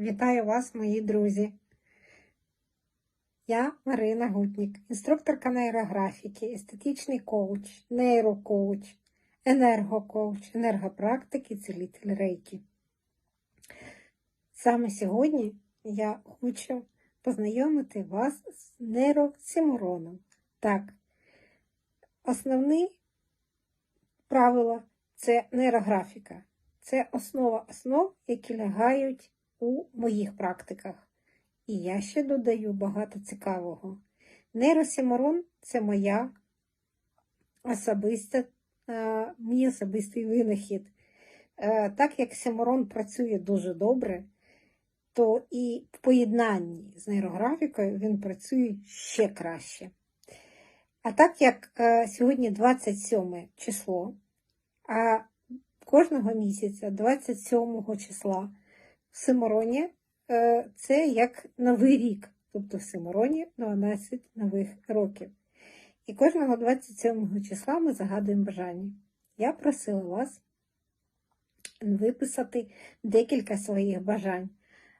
Вітаю вас, мої друзі. Я Марина Гутнік, інструкторка нейрографіки, естетичний коуч, нейрокоуч, енергокоуч, енергопрактик і цілитель рейки. Саме сьогодні я хочу познайомити вас з нейросимуроном. Так, основні правила це нейрографіка. Це основа основ, які лягають у моїх практиках. І я ще додаю багато цікавого. Нейросимурон це моя особиста, е, мій особистий винахід. Е, Так як Симурон працює дуже добре, то і в поєднанні з нейрографікою він працює ще краще. А так як е, сьогодні 27 число, а кожного місяця, 27 числа, Симороні е, це як новий рік, тобто в Симороні 12 нових років. І кожного 27 числа ми загадуємо бажання. Я просила вас виписати декілька своїх бажань.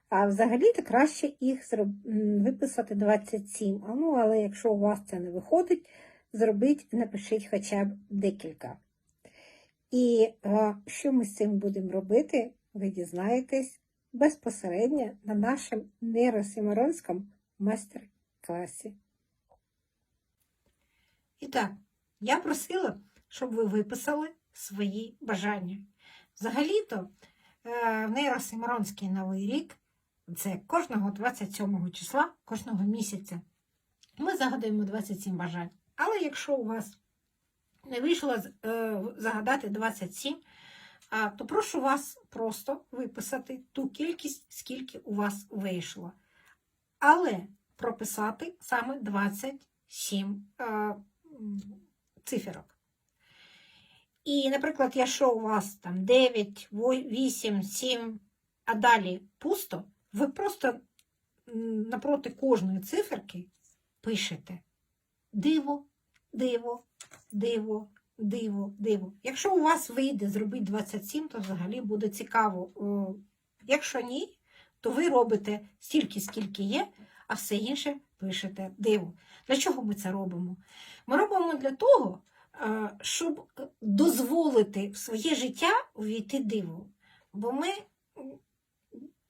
А взагалі-то краще їх виписати 27. А ну, але якщо у вас це не виходить, зробіть, напишіть хоча б декілька. І е, що ми з цим будемо робити, ви дізнаєтесь безпосередньо на нашому нейросимаронському майстер-класі. І так, я просила, щоб ви виписали свої бажання. Взагалі-то е, в нейросимаронський новий рік це кожного 27 числа, кожного місяця. Ми загадуємо 27 бажань. Але якщо у вас не вийшло е, загадати 27, а, то прошу вас просто виписати ту кількість, скільки у вас вийшло. Але прописати саме 27 е, циферок. І, наприклад, якщо у вас там 9, 8, 7, а далі пусто, ви просто напроти кожної циферки пишете диво, диво, диво, диво, диво. Якщо у вас вийде зробити 27, то взагалі буде цікаво. Якщо ні, то ви робите стільки, скільки є, а все інше пишете диво. Для чого ми це робимо? Ми робимо для того, е, щоб дозволити в своє життя увійти диво. Бо ми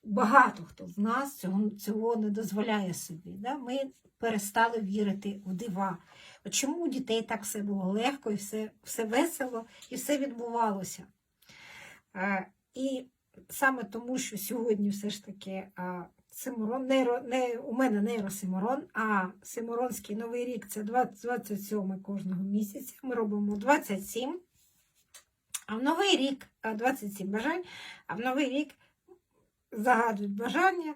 багато хто з нас цього, цього не дозволяє собі. Да? Ми перестали вірити в дива. Чому у дітей так все було легко і все, все весело, і все відбувалося? Е, І саме тому, що сьогодні все ж таки а, Симурон, нейро, не, у мене нейросимурон, а Симуронський новий рік це 20, 27 кожного місяця. Ми робимо 27. А в новий рік 27 бажань, а в новий рік загадують бажання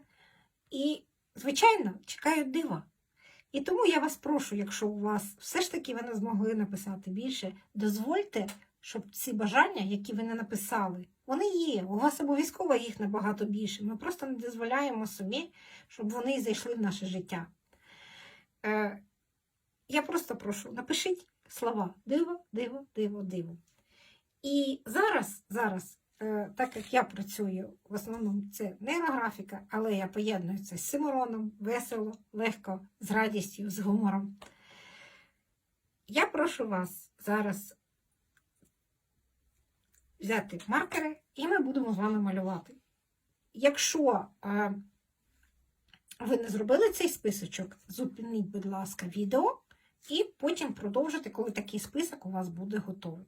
і, звичайно, чекають дива. І тому я вас прошу, якщо у вас все ж таки ви не змогли написати більше, дозвольте, щоб ці бажання, які ви не написали, вони є. У вас обов'язково їх набагато більше. Ми просто не дозволяємо собі, щоб вони зайшли в наше життя. Е, я просто прошу, напишіть слова диво, диво, диво, диво. І зараз, зараз, так як я працюю, в основному це нейрографіка, але я поєдную це з Симуроном, весело, легко, з радістю, з гумором. Я прошу вас зараз взяти маркери, і ми будемо з вами малювати. Якщо е, ви не зробили цей списочок, зупиніть, будь ласка, відео, і потім продовжите, коли такий список у вас буде готовий.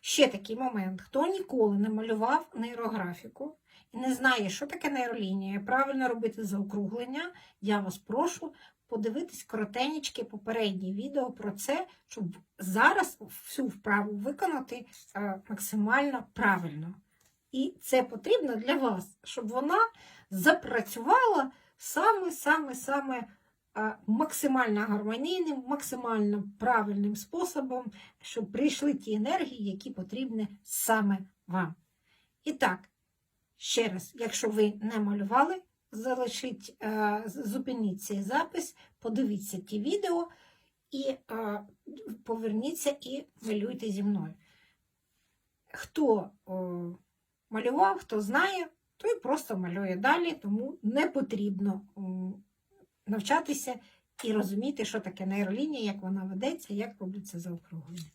Ще такий момент: хто ніколи не малював нейрографіку і не знає, що таке нейролінія, правильно робити заокруглення, я вас прошу подивитись коротенечки попереднє відео про це, щоб зараз всю вправу виконати е, максимально правильно. І це потрібно для вас, щоб вона запрацювала саме-саме-саме максимально гармонійним, максимально правильним способом, щоб прийшли ті енергії, які потрібні саме вам. І так, ще раз, якщо ви не малювали, залишіть, е, зупиніть цей запис, подивіться ті відео і е, поверніться і малюйте зі мною. Хто малював, хто знає, той просто малює далі, тому не потрібно навчатися і розуміти, що таке нейролінія, як вона ведеться, як робиться заокруглення.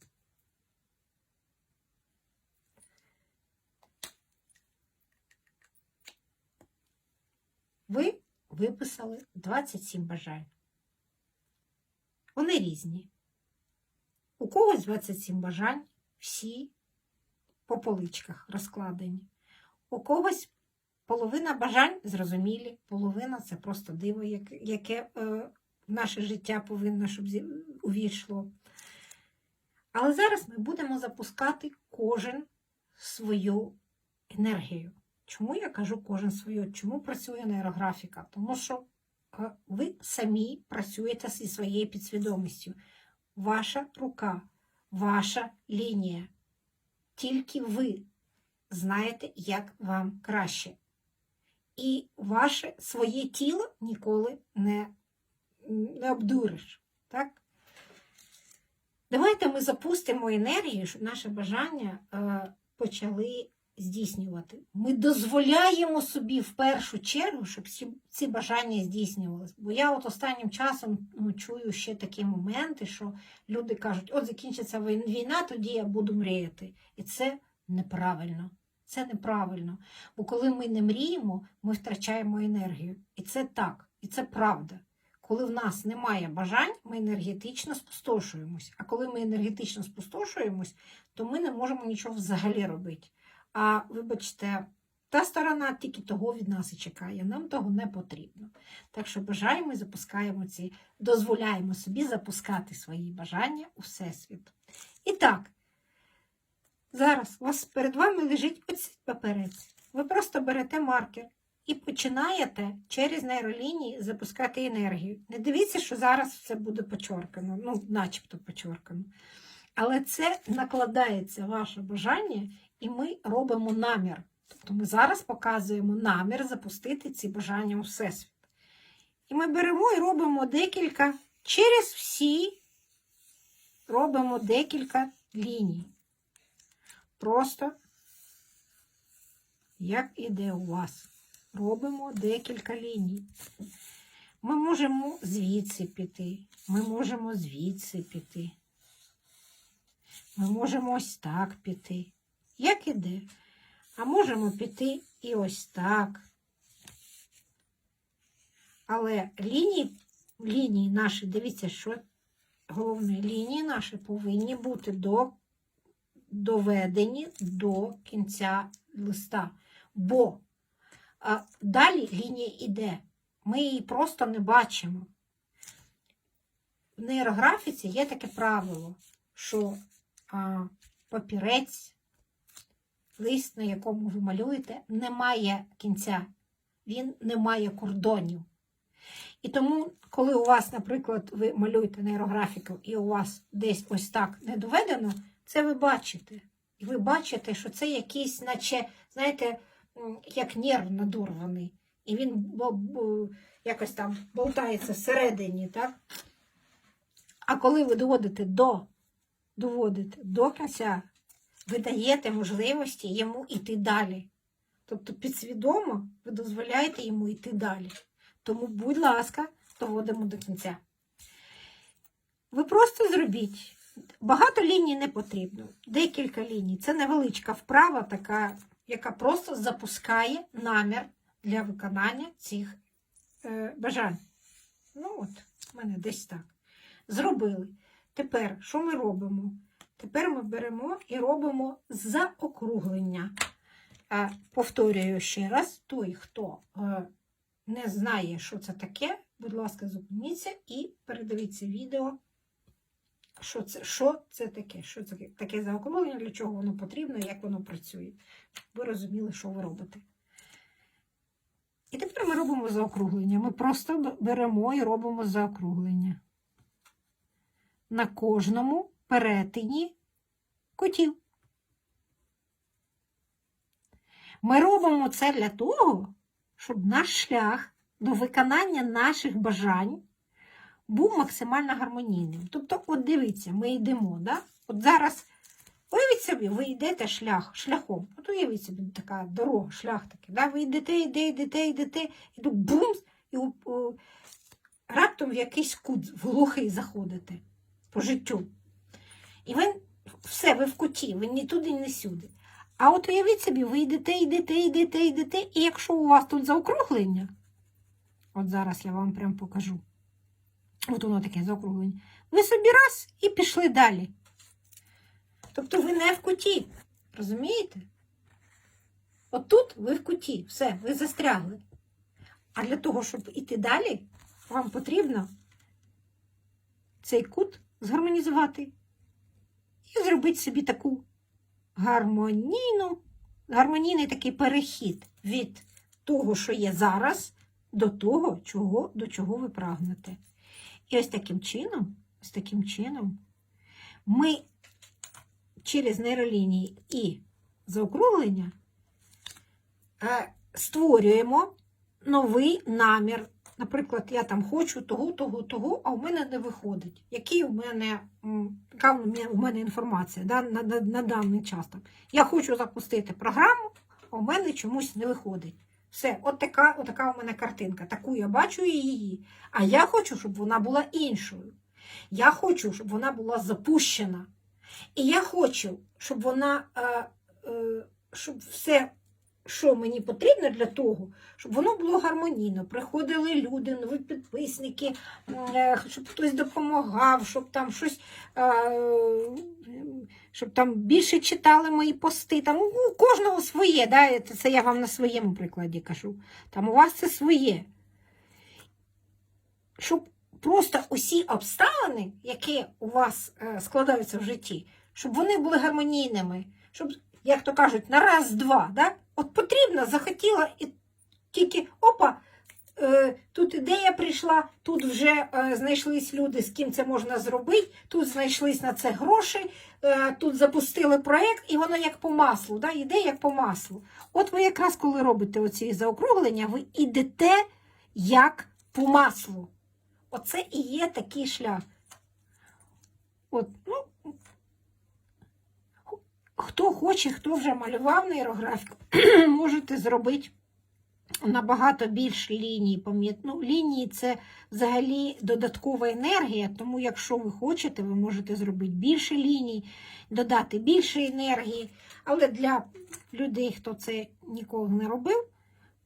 Ви виписали 27 бажань. Вони різні. У когось 27 бажань, всі по поличках розкладені. У когось половина бажань зрозумілі, половина це просто диво, яке, е, в наше життя повинно, щоб увійшло. Але зараз ми будемо запускати кожен свою енергію. Чому я кажу кожен свою? Чому працює нейрографіка? Тому що е, ви самі працюєте зі своєю підсвідомістю. Ваша рука, ваша лінія. Тільки ви знаєте, як вам краще. І ваше своє тіло ніколи не, не обдуриш. Так? Давайте ми запустимо енергію, щоб наше бажання е, почали здійснювати. Ми дозволяємо собі в першу чергу, щоб ці, бажання здійснювалися. Бо я от останнім часом ну, чую ще такі моменти, що люди кажуть, от закінчиться війна, тоді я буду мріяти. І це неправильно. Це неправильно. Бо коли ми не мріємо, ми втрачаємо енергію. І це так, і це правда. Коли в нас немає бажань, ми енергетично спустошуємось. А коли ми енергетично спустошуємось, то ми не можемо нічого взагалі робити. А вибачте, та сторона тільки того від нас і чекає. Нам того не потрібно. Так що бажаємо і запускаємо ці, дозволяємо собі запускати свої бажання у Всесвіт. І так, зараз у вас перед вами лежить оцей паперець. Ви просто берете маркер і починаєте через нейролінії запускати енергію. Не дивіться, що зараз все буде почоркано, ну, начебто почоркано. Але це накладається ваше бажання, і ми робимо намір. Тобто ми зараз показуємо намір запустити ці бажання у Всесвіт. І ми беремо і робимо декілька, через всі робимо декілька ліній. Просто, як іде у вас, робимо декілька ліній. Ми можемо звідси піти, ми можемо звідси піти. Ми можемо ось так піти. Як іде? А можемо піти і ось так. Але лінії, лінії наші, дивіться, що головне, лінії наші повинні бути до, доведені до кінця листа. Бо а, далі лінія йде. Ми її просто не бачимо. В нейрографіці є таке правило, що а, папірець, лист, на якому ви малюєте, не має кінця, він не має кордонів. І тому, коли у вас, наприклад, ви малюєте нейрографіку і у вас десь ось так не доведено, це ви бачите. І ви бачите, що це якийсь, наче, знаєте, як нерв надурваний. І він бо- бо- якось там болтається всередині, так? А коли ви доводите до, доводите до кінця, ви даєте можливості йому йти далі. Тобто підсвідомо ви дозволяєте йому йти далі. Тому, будь ласка, доводимо до кінця. Ви просто зробіть. Багато ліній не потрібно. Декілька ліній. Це невеличка вправа, така, яка просто запускає намір для виконання цих е, бажань. Ну от, в мене десь так. Зробили. Тепер, що ми робимо? Тепер ми беремо і робимо заокруглення. Е, повторюю ще раз: той, хто е, не знає, що це таке, будь ласка, зупиніться і передивіться відео, що це, що це таке, що це таке заокруглення, для чого воно потрібно, як воно працює. Ви розуміли, що ви робите. І тепер ми робимо заокруглення. Ми просто беремо і робимо заокруглення. На кожному перетині кутів. Ми робимо це для того, щоб наш шлях до виконання наших бажань був максимально гармонійним. Тобто, от дивіться, ми йдемо, да? от зараз Уявіть собі, ви йдете шлях, шляхом. От уявіть собі, така дорога, шлях такий. Да? Ви йдете, йдете, йдете, йдете, і бумс, і у- раптом в якийсь кут глухий заходите по життю. І ви все, ви в куті, ви ні туди, ні сюди. А от уявіть собі, ви йдете, йдете, йдете, йдете, і якщо у вас тут заокруглення, от зараз я вам прям покажу. От воно таке заокруглення. Ви собі раз і пішли далі. Тобто ви не в куті. Розумієте? От тут ви в куті, все, ви застрягли. А для того, щоб іти далі, вам потрібно цей кут згармонізувати і зробити собі таку гармонійну, гармонійний такий перехід від того, що є зараз, до того, чого, до чого ви прагнете. І ось таким чином, ось таким чином, ми через нейролінії і заокруглення е, створюємо новий намір. Наприклад, я там хочу того, того, того, а у мене не виходить. Який у мене, яка у мене, інформація да, на, на, на даний час? Там. Я хочу запустити програму, а у мене чомусь не виходить. Все, от така, от така у мене картинка. Таку я бачу її. А я хочу, щоб вона була іншою. Я хочу, щоб вона була запущена. І я хочу, щоб вона, е, е, щоб все, що мені потрібно для того, щоб воно було гармонійно. Приходили люди, нові підписники, е, щоб хтось допомагав, щоб там щось, е, щоб там більше читали мої пости. Там у кожного своє, да? це- я вам на своєму прикладі кажу. Там у вас це своє. Щоб просто усі обставини, які у вас е, складаються в житті, щоб вони були гармонійними, щоб, як то кажуть, на раз-два. Да? От потрібно, захотіла і тільки опа. е, Тут ідея прийшла, тут вже е, знайшлись люди, з ким це можна зробити, тут знайшлись на це гроші, е, тут запустили проєкт, і воно як по маслу, да? іде як по маслу. От ви якраз коли робите оці заокруглення, ви йдете як по маслу. Оце і є такий шлях. От, ну, хто хоче, хто вже малював нейрографіку, можете зробити набагато більш ліній. Пам'ят- Ну, лінії це взагалі додаткова енергія, тому якщо ви хочете, ви можете зробити більше ліній, додати більше енергії. Але для людей, хто це ніколи не робив,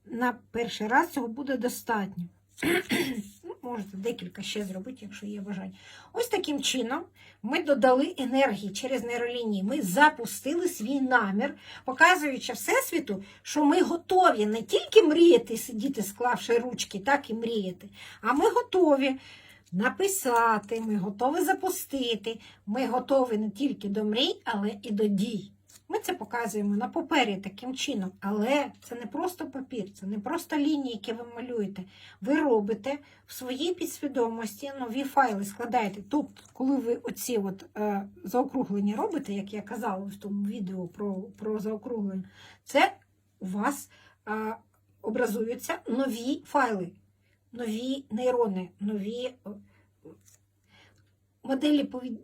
на перший раз цього буде достатньо. Можете декілька ще зробити, якщо є бажання. Ось таким чином ми додали енергії через нейролінії. Ми запустили свій намір, показуючи Всесвіту, що ми готові не тільки мріяти, сидіти, склавши ручки, так і мріяти, а ми готові написати, ми готові запустити, ми готові не тільки до мрій, але і до дій. Ми це показуємо на папері таким чином, але це не просто папір, це не просто лінії, які ви малюєте. Ви робите в своїй підсвідомості нові файли, складаєте. Тобто, коли ви оці от, е, заокруглення робите, як я казала в тому відео про, про заокруглення, це у вас е, образуються нові файли, нові нейрони, нові е, моделі повід...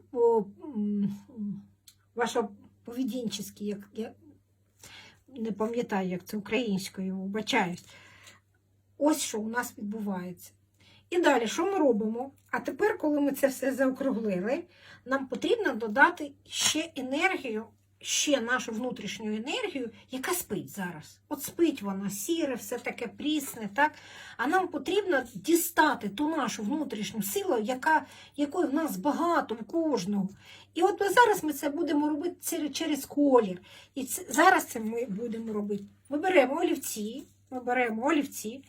вашого поведінчески, як я не пам'ятаю, як це українською, вибачаюсь. Ось що у нас відбувається. І далі, що ми робимо? А тепер, коли ми це все заокруглили, нам потрібно додати ще енергію, ще нашу внутрішню енергію, яка спить зараз. От спить вона, сіре, все таке прісне, так? А нам потрібно дістати ту нашу внутрішню силу, яка, якої в нас багато, в кожного. І от зараз ми це будемо робити через- через колір. І це, зараз це ми будемо робити. Ми беремо олівці, ми беремо олівці,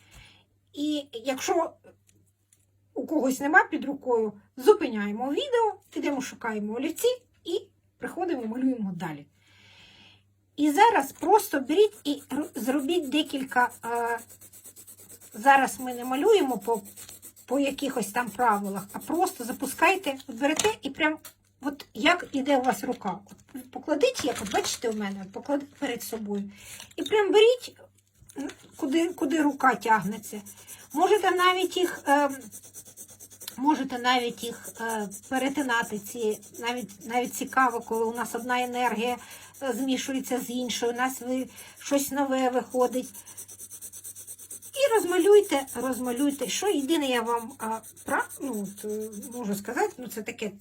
і якщо у когось нема під рукою, зупиняємо відео, підемо, шукаємо олівці і приходимо, малюємо далі. І зараз просто беріть і зробіть декілька. е, зараз ми не малюємо по, по якихось там правилах, а просто запускайте, от берете і прям. От як іде у вас рука? От покладіть, як от бачите у мене, от покладіть перед собою. І прям беріть, куди, куди рука тягнеться. Можете навіть їх ем, Можете навіть їх е, перетинати. Ці навіть навіть цікаво, коли у нас одна енергія е, змішується з іншою, у нас ви, щось нове виходить. І розмалюйте, розмалюйте. Що єдине, я вам а, прав, ну, е, можу сказати, ну це таке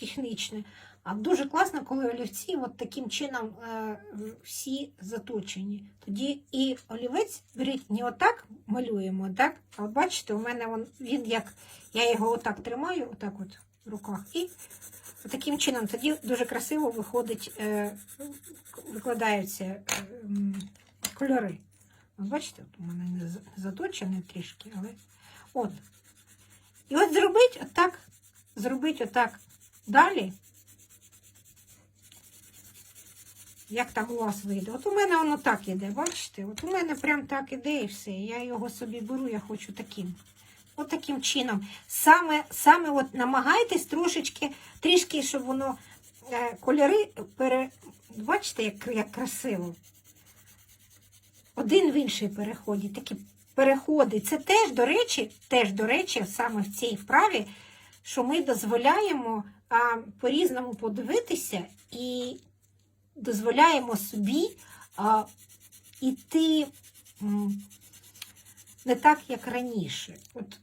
технічне. А дуже класно, коли олівці от таким чином е, всі заточені. Тоді і олівець беріть не отак малюємо, так? А от бачите, у мене він, він як я його отак тримаю, отак от в руках, і таким чином тоді дуже красиво виходить, е, викладаються е, кольори. Бачите, от у мене не за- заточене трішки, але от. І от зробіть отак, зробіть отак далі. Як там у вас вийде? От у мене воно так іде, бачите? От у мене прям так іде і все. Я його собі беру, я хочу таким. От таким чином. Саме, саме от намагайтесь трошечки, трішки, щоб воно е, кольори пере. Бачите, як, як красиво. Один в інший переходить, такі переходи. Це теж, до речі, теж, до речі, саме в цій вправі, що ми дозволяємо по-різному подивитися і дозволяємо собі а, іти не так, як раніше. От,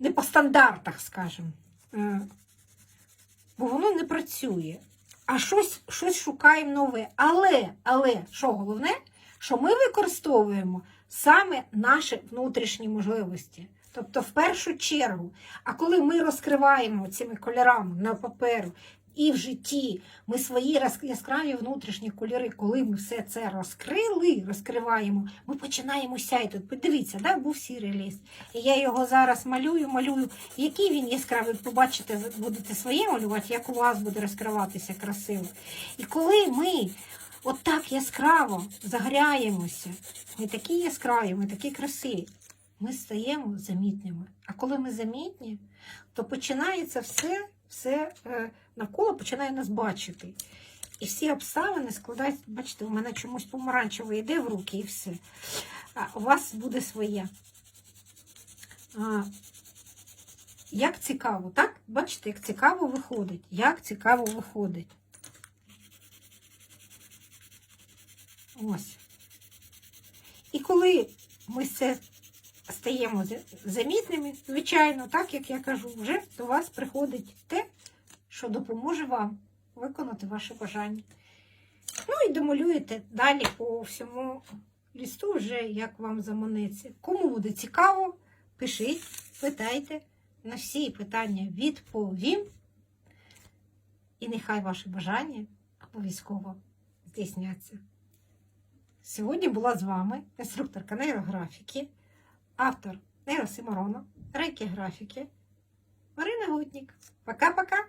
не по стандартах, скажімо. Е, Бо воно не працює. А щось, щось шукаємо нове. Але, але, що головне, що ми використовуємо саме наші внутрішні можливості. Тобто, в першу чергу, а коли ми розкриваємо цими кольорами на паперу і в житті ми свої яскраві внутрішні кольори, коли ми все це розкрили, розкриваємо, ми починаємо сяйти. Подивіться, да, був сірий ліс. І я його зараз малюю, малюю. Який він яскравий, побачите, будете своє малювати, як у вас буде розкриватися красиво. І коли ми отак яскраво загоряємося, ми такі яскраві, ми такі красиві, ми стаємо замітними. А коли ми замітні, то починається все, все е, навколо починає нас бачити. І всі обставини складаються, бачите, у мене чомусь помаранчеве йде в руки і все. А у вас буде своє. А, як цікаво, так? Бачите, як цікаво виходить. Як цікаво виходить. Ось. І коли ми це стаємо замітними, звичайно, так як я кажу, вже до вас приходить те, що допоможе вам виконати ваше бажання. Ну і домалюєте далі по всьому лісту, вже як вам заманеться. Кому буде цікаво, пишіть, питайте. На всі питання відповім. І нехай ваші бажання обов'язково здійсняться. Сьогодні була з вами інструкторка нейрографіки, автор нейросиморона, рейки графіки Марина Гутнік. Пока-пока!